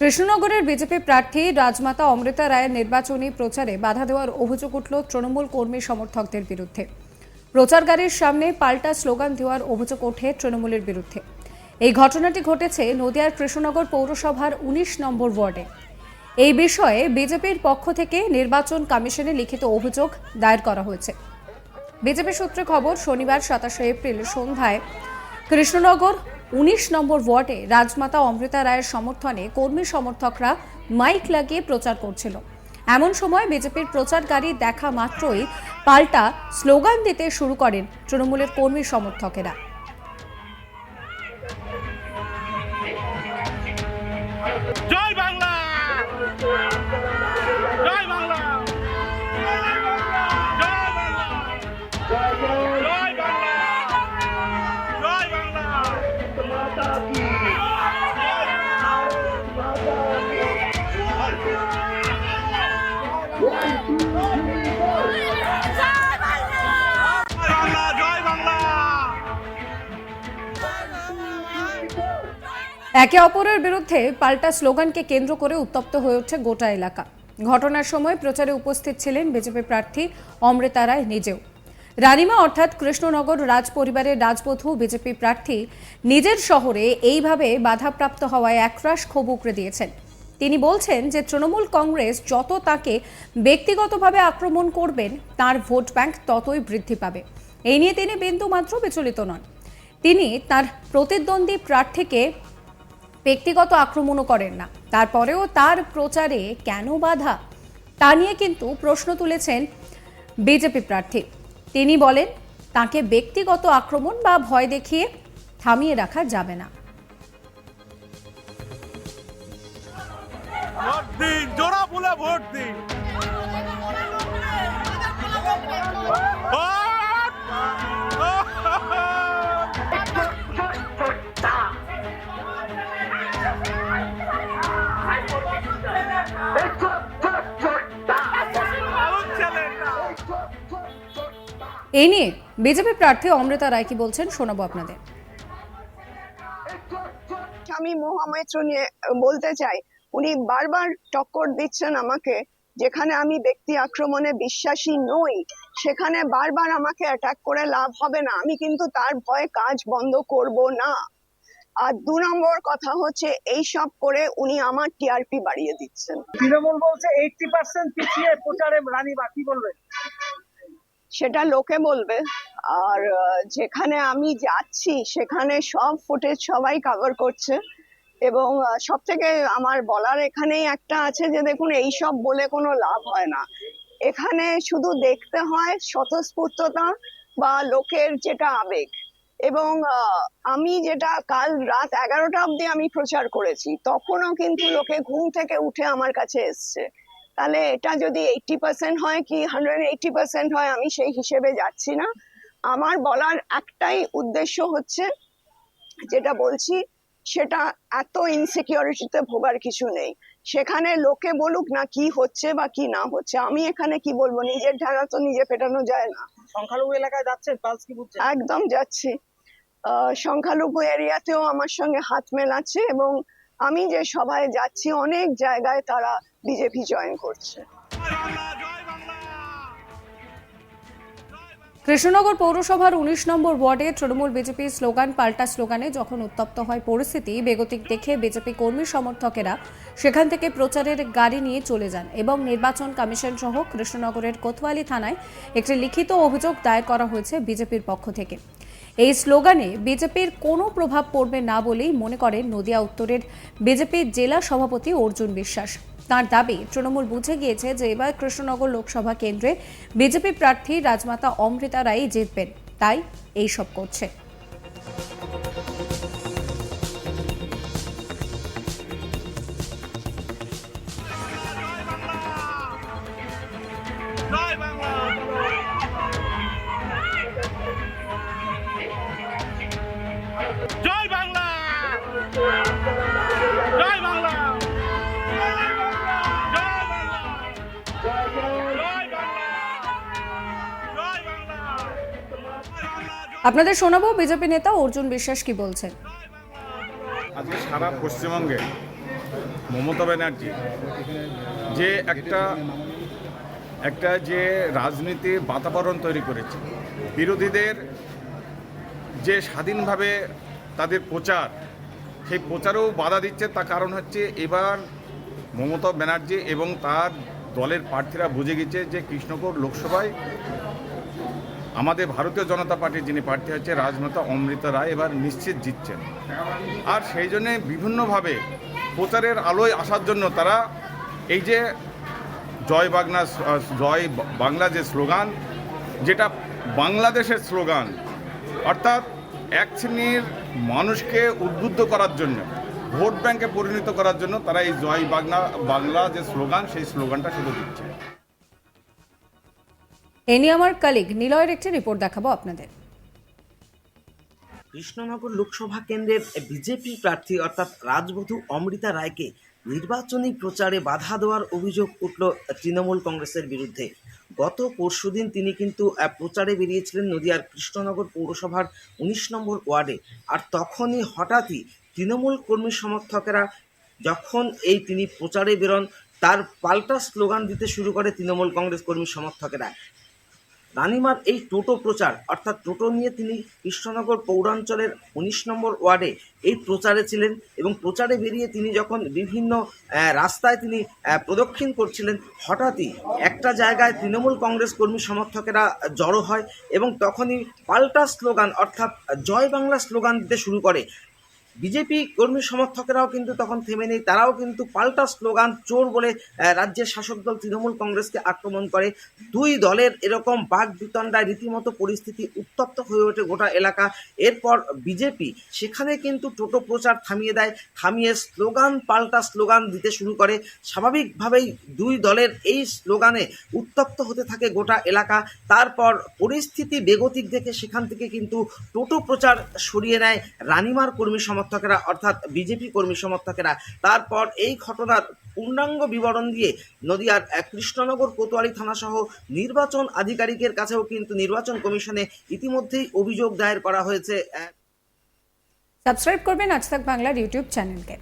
কৃষ্ণনগরের বিজেপি প্রার্থী রাজমাতা অমৃতা রায়ের নির্বাচনী প্রচারে বাধা দেওয়ার অভিযোগ উঠল তৃণমূল কর্মী সমর্থকদের বিরুদ্ধে। প্রচারগাড়ির সামনে পাল্টা স্লোগান দেওয়ার অভিযোগ ওঠে তৃণমূলের বিরুদ্ধে। এই ঘটনাটি ঘটেছে নদিয়ার কৃষ্ণনগর পৌরসভার উনিশ নম্বর ওয়ার্ডে। এই বিষয়ে বিজেপির পক্ষ থেকে নির্বাচন কমিশনে লিখিত অভিযোগ দায়ের করা হয়েছে। বিজেপি সূত্রে খবর, শনিবার সাতাশে এপ্রিল সন্ধ্যায় কৃষ্ণনগর উনিশ নম্বর ওয়ার্ডে রাজমাতা অমৃতা রায়ের সমর্থনে কর্মী সমর্থকরা মাইক লাগিয়ে প্রচার করছিল। এমন সময় বিজেপির প্রচারকারী দেখা মাত্রই পাল্টা স্লোগান দিতে শুরু করেন তৃণমূলের কর্মী সমর্থকেরা। জয় একে অপরের বিরুদ্ধে পাল্টা স্লোগানকে কেন্দ্র করে উত্তপ্ত হয়ে ওঠে গোটা এলাকা। ঘটনার সময় প্রচারে উপস্থিত ছিলেন বিজেপি প্রার্থী অমৃতা রায় নিজেও। রানিমা অর্থাৎ কৃষ্ণনগর রাজ পরিবারের রাজবধূ বিজেপি প্রার্থী নিজের শহরে এইভাবে বাধাপ্রাপ্ত হওয়ায় একরাশ ক্ষোভ উকড়ে দিয়েছেন। তিনি বলছেন যে তৃণমূল কংগ্রেস যত তাকে ব্যক্তিগতভাবে আক্রমণ করবেন, তার ভোট ব্যাংক ততই বৃদ্ধি পাবে। এই নিয়ে তিনি বিন্দুমাত্র বিচলিত নন। তিনি তার প্রতিদ্বন্দ্বী প্রার্থীকে ব্যক্তিগত আক্রমণও করেন না। তারপরেও তার প্রচারে কেন বাধা? তা নিয়ে কিন্তু প্রশ্ন তুলেছেন বিজেপি প্রার্থী। তিনি বলেন তাকে ব্যক্তিগত আক্রমণ বা ভয় দেখিয়ে থামিয়ে রাখা যাবে না। ভোট দিন জোড়া ফুলে ভোট দিন। এই নিয়ে বিজেপি প্রার্থী অমৃতা রায় কি বলছেন শোনাবো আপনাদের। আমি মহামৈত্র নিয়ে বলতে চাই উনি বারবার টক্কর দিচ্ছেন আমাকে যেখানে আমি ব্যক্তি আক্রমণে বিশ্বাসী নই সেখানে বারবার আমাকে অ্যাটাক করে লাভ হবে না। আমি কিন্তু তার ভয়ে কাজ বন্ধ করব না। আর দু নম্বর কথা হচ্ছে এই সব করে উনি আমার টিআরপি বাড়িয়ে দিচ্ছেন। তৃণমূল বলছে এইটটি পার্সেন্ট পিছিয়ে প্রচারে রানীবা কি বলবেন সেটা লোকে বলবে। আর যেখানে আমি যাচ্ছি, সেখানে সব ফুটেজ সবাই কভার করছে। এবং সব থেকে আমার বলার এখানেই একটা আছে যে, দেখুন এই সব বলে কোনো লাভ হয় না। এখানে শুধু দেখতে হয় স্বতঃস্ফূর্ততা বা লোকের যেটা আবেগ। এবং আমি যেটা কাল রাত এগারোটা অবধি আমি প্রচার করেছি, তখনও কিন্তু লোকে ঘুম থেকে উঠে আমার কাছে এসছে। তাহলে এটা যদি এইটটি পার্সেন্ট হয় কি হান্ড্রেড এইটটি পার্সেন্ট হয় আমি সেই হিসেবে যাচ্ছি না। আমার বলার একটাই উদ্দেশ্য হচ্ছে যেটা বলছি সেটা এত ইনসিকিউরিটিতে ভোগার কিছু নেই। সেখানে লোকে বলুক না কি হচ্ছে বা কি না হচ্ছে। আমি এখানে কি বলব? নিজের ঢাকা তো নিজে পেটানো যায় না। সংখ্যালঘু এলাকায় কি বুঝছেন? একদম যাচ্ছি। আহ, সংখ্যালঘু এরিয়াতেও আমার সঙ্গে হাত মেলাচ্ছে এবং আমি যে সভায় যাচ্ছি অনেক জায়গায় তারা বিজেপি জয়েন করছে। কৃষ্ণনগর পৌরসভার উনিশ নম্বর ওয়ার্ডে তৃণমূল বিজেপির স্লোগান, পাল্টা স্লোগানে যখন উত্তপ্ত হয় পরিস্থিতি, বেগতিক দেখে বিজেপি কর্মী সমর্থকেরা সেখান থেকে প্রচারের গাড়ি নিয়ে চলে যান এবং নির্বাচন কমিশন সহ কৃষ্ণনগরের কোতোয়ালি থানায় একটি লিখিত অভিযোগ দায়ের করা হয়েছে বিজেপির পক্ষ থেকে। এই স্লোগানে বিজেপির কোনো প্রভাব পড়বে না বলেই মনে করেন নদিয়া উত্তরের বিজেপির জেলা সভাপতি অর্জুন বিশ্বাস। তার দাবি, তৃণমূল বুঝে গিয়েছে যে এবার কৃষ্ণনগর লোকসভা কেন্দ্রে বিজেপি প্রার্থী রাজমাতা অমৃতা রায় জিতবেন। তাই এইসব করছে। আপনাদের শোনাবো বিজেপি নেতা অর্জুন বিশ্বাস কি বলছেন? আজকে সারা পশ্চিমবঙ্গে মমতা ব্যানার্জি যে একটা একটা যে রাজনীতির বাতাবরণ তৈরি করেছে, বিরোধীদের যে স্বাধীনভাবে তাদের প্রচার, সেই প্রচারেও বাধা দিচ্ছে, তার কারণ হচ্ছে এবার মমতা ব্যানার্জি এবং তার দলের প্রার্থীরা বুঝে গেছে যে কৃষ্ণগড় লোকসভায় আমাদের ভারতীয় জনতা পার্টির যিনি প্রার্থী হচ্ছে রাজমাতা অমৃতা রায় এবার নিশ্চিত জিতছেন। আর সেই জন্যে বিভিন্নভাবে প্রচারের আলোয় আসার জন্য তারা এই যে জয় বাংলা জয় বাংলা যে স্লোগান, যেটা বাংলাদেশের স্লোগান, অর্থাৎ এক শ্রেণির মানুষকে উদ্বুদ্ধ করার জন্য, ভোট ব্যাংকে পরিণত করার জন্য তারা এই জয় বাংলা বাংলা যে স্লোগান, সেই স্লোগানটা শুধু দিচ্ছে। এ নিয়ে আমার কালিগ নিলয়ের একটি রিপোর্ট দেখাবো আপনাদের। কৃষ্ণনগর লোকসভা কেন্দ্রের বিজেপি প্রার্থী অর্থাৎ রাজবধূ অমৃতা রায়কে নির্বাচনী প্রচারে বাধা দেওয়ার অভিযোগ উঠল তৃণমূল কংগ্রেসের বিরুদ্ধে। গত পরশুদিন তিনি কিন্তু প্রচারে বেরিয়েছিলেন নদিয়ার কৃষ্ণনগর পৌরসভার উনিশ নম্বর ওয়ার্ডে। আর তখনই হঠাৎই তৃণমূল কর্মী সমর্থকেরা যখন এই তিনি প্রচারে বেরোন, তার পাল্টা স্লোগান দিতে শুরু করে তৃণমূল কংগ্রেস কর্মী সমর্থকেরা। রানিমার এই টোটো প্রচার, অর্থাৎ টোটো নিয়ে তিনি কৃষ্ণনগর পৌরাঞ্চলের উনিশ নম্বর ওয়ার্ডে এই প্রচারে ছিলেন এবং প্রচারে বেরিয়ে তিনি যখন বিভিন্ন রাস্তায় তিনি প্রদক্ষিণ করছিলেন, হঠাৎই একটা জায়গায় তৃণমূল কংগ্রেস কর্মী সমর্থকেরা জড়ো হয় এবং তখনই পাল্টা স্লোগান, অর্থাৎ জয় বাংলা স্লোগান দিতে শুরু করে। বিজেপি কর্মী সমর্থকেরাও কিন্তু তখন থেমে নেই, তারাও কিন্তু পাল্টা স্লোগান, চোর বলে রাজ্যের শাসক দল তৃণমূল কংগ্রেসকে আক্রমণ করে। দুই দলের এরকম বাঘ বিতণ্ডায় রীতিমতো পরিস্থিতি উত্তপ্ত হয়ে ওঠে গোটা এলাকা। এরপর বিজেপি সেখানে কিন্তু টোটো প্রচার থামিয়ে দেয়, থামিয়ে স্লোগান, পাল্টা স্লোগান দিতে শুরু করে। স্বাভাবিকভাবেই দুই দলের এই স্লোগানে উত্তপ্ত হতে থাকে গোটা এলাকা। তারপর পরিস্থিতি বেগতিক দেখে সেখান থেকে কিন্তু টোটো প্রচার সরিয়ে নেয় রানিমার কর্মী সমর্থকেরা, অর্থাৎ বিজেপি কর্মী সমর্থকেরা, তারপর এই ঘটনার পূর্ণাঙ্গ বিবরণ দিয়ে নদিয়ার কৃষ্ণনগর কোতোয়ালি থানাসহ নির্বাচন আধিকারিকের কাছেও কিন্তু নির্বাচন কমিশনে ইতিমধ্যেই অভিযোগ দায়ের করা হয়েছে। সাবস্ক্রাইব করবেন আজ বাংলার ইউটিউব চ্যানেলকে।